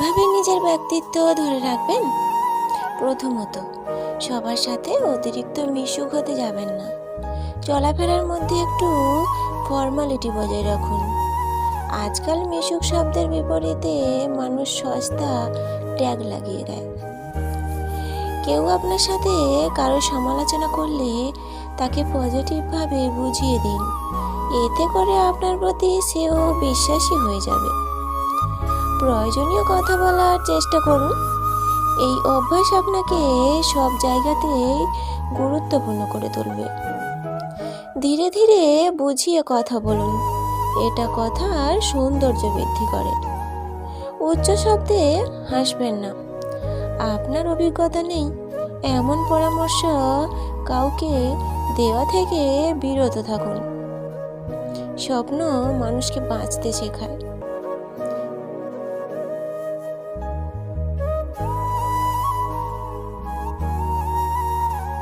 কীভাবে নিজের ব্যক্তিত্ব ধরে রাখবেন? প্রথমত, সবার সাথে অতিরিক্ত মিশুক হতে যাবেন না। চলাফেরার মধ্যে একটু ফর্মালিটি বজায় রাখুন। আজকাল মিশুক শব্দের বিপরীতে মানুষ সস্তা ট্যাগ লাগিয়ে দেয়। কেউ আপনার সাথে কারও সমালোচনা করলে তাকে পজিটিভভাবে বুঝিয়ে দিন। এতে করে আপনার প্রতি সেও বিশ্বাসী হয়ে যাবে। প্রয়োজনীয় কথা বলার চেষ্টা করুন। এই অভ্যাস আপনাকে সব জায়গাতেই গুরুত্বপূর্ণ করে তুলবে। ধীরে ধীরে বুঝিয়ে কথা বলুন। এটা কথার সৌন্দর্য বৃদ্ধি করে। উচ্চ শব্দে হাসবেন না। আপনার অভিজ্ঞতা নেই। এমন পরামর্শ কাউকে দেওয়া থেকে বিরত থাকুন। স্বপ্ন মানুষকে বাঁচতে শেখায়।